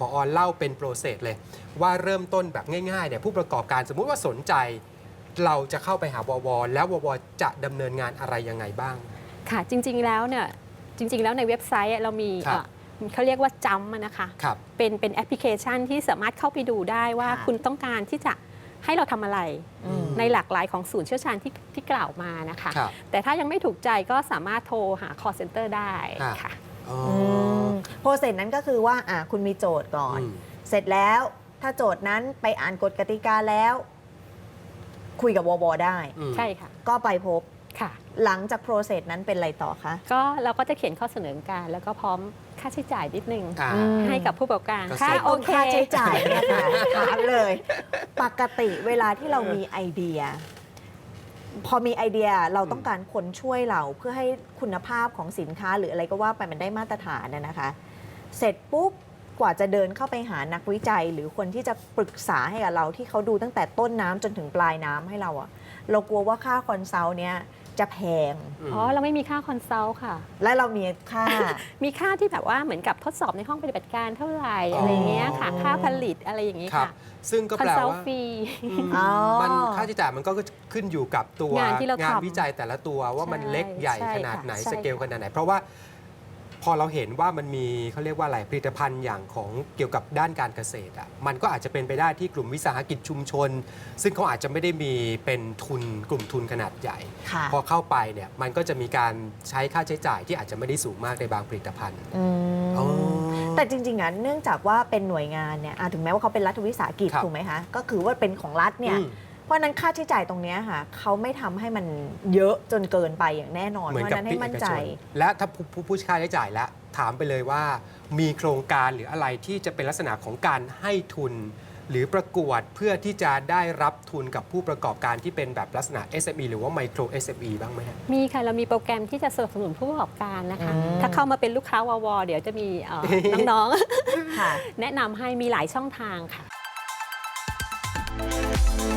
พอเล่าเป็นโปรเซสเลย ว่าเริ่มต้นแบบง่ายๆเนี่ยผู้ประกอบการสมมุติว่าสนใจ เราจะเข้าไปหาววแล้วววจะดำเนินงานอะไรยังไงบ้าง ค่ะจริงๆแล้วเนี่ยจริง ๆ แล้วในเว็บไซต์อะเรามีครับเอ่อเขาเรียกว่าจัมนะคะครับเป็นเป็นแอปพลิเคชันที่สามารถเข้าไปดูได้ว่าค่ะคุณต้องการที่จะให้เราทำอะไรอืมในหลากหลายของศูนย์เชี่ยวชาญที่ที่กล่าวมานะคะครับแต่ถ้ายังไม่ถูกใจก็สามารถโทรหา call center ได้อ่าค่ะอ๋อ โปรเซสนั้นก็คือว่าอะคุณมีโจทย์ก่อนอืมเสร็จแล้วถ้าโจทย์นั้นไปอ่านกฎกติกาแล้ว คุยกับวบได้อืมใช่ค่ะ ก็ไปพบค่ะ หลังจากโปรเซสนั้นเป็นอะไรต่อคะ ก็เราก็จะเขียนข้อเสนอการ แล้วก็พร้อมค่าใช้จ่ายนิดนึง อ่าอืมให้กับผู้ประกอบการก็ ค่ะเซ็นโอเค ค่าใช้จ่ายเนี่ยค่ะถามเลย ปกติเวลาที่เรามีไอเดีย พอมีไอเดียเราต้องการคนช่วยเราเพื่อให้คุณภาพของสินค้าหรืออะไรก็ว่าไปมันได้มาตรฐานนะนะคะ เสร็จปุ๊บกว่าจะเดินเข้าไปหานักวิจัย หรือคนที่จะปรึกษาให้กับเราที่เขาดูตั้งแต่ต้นน้ำจนถึงปลายน้ำให้เราอะ เรากลัวว่าค่าคอนซัลท์เนี้ยจะแพงมอ๋อ เราไม่มีค่าคอนซัลท์ค่ะ และเรามีค่า มีค่าที่แบบว่าเหมือนกับทดสอบในห้องปฏิบัติการเท่าไหร่อ๋อออะไรเงี้ยค่ะ ค่าผลิตอะไรอย่างงี้ครับค่ะ ซึ่งก็คอนแปลซัลว่าท์ฟรีอืมอ๋อมันค่าใช้จ่ายมันก็ขึ้นอยู่กับตัวงานที่เราทำวิจัยแต่ละตัวว่ามันใช่เล็กใหญ่ใช่ขนาดไหนค่ะใช่สเกลขนาดไหน เพราะว่าพ อเราเห็นว่ามันมีเขาเรียกว่าอะไรผลิตภัณฑ์อย่างของเกี่ยวกับด้านการเกษตรอะมันก็อาจจะเป็นไปได้ที่กลุ่มวิสาหกิจชุมชน ซึ่งเขาอาจจะไม่ได้มีเป็นทุนกลุ่มทุนขนาดใหญ่ ค่ะพอเข้าไปเนี่ยมันก็จะมีการใช้ค่าใช้จ่ายที่อาจจะไม่ได้สูงมากในบางผลิตภัณฑ์อืม อ๋อ แต่จริงๆอะเนื่องจากว่าเป็นหน่วยงานเนี่ยอะถึงแม้ว่าเขาเป็นรัฐวิสาหกิจครับถูกไหมคะ ก็คือว่าเป็นของรัฐเนี่ย อืม เพราะฉะนั้นค่าใช้จ่ายตรงเนี้ยค่ะเขาไม่ทำให้มันเยอะจนเกินไปอย่างแน่นอน เหมืเพอนราะกับฉะนั้นให้ที่มั่นเอกใจ ชนและถ้าผู้ผู้ผู้ค่าใช้จ่ายแล้วถามไปเลยว่า มีโครงการหรืออะไรที่จะเป็นลักษณะของการให้ทุน หรือประกวดเพื่อที่จะได้รับทุนกับผู้ประกอบการที่เป็นแบบลักษณะ SME หรือว่า Micro SME บ้างไหมฮะ มีค่ะ เรามีโปรแกรมที่จะสนับสนุนผู้ประกอบการนะคะ อืม ถ้าเข้ามาเป็นลูกค้าววเดี๋ยวจะมีเอ่อ น้องค่ะ ๆ แนะนำให้มีหลายช่องทางค่ะ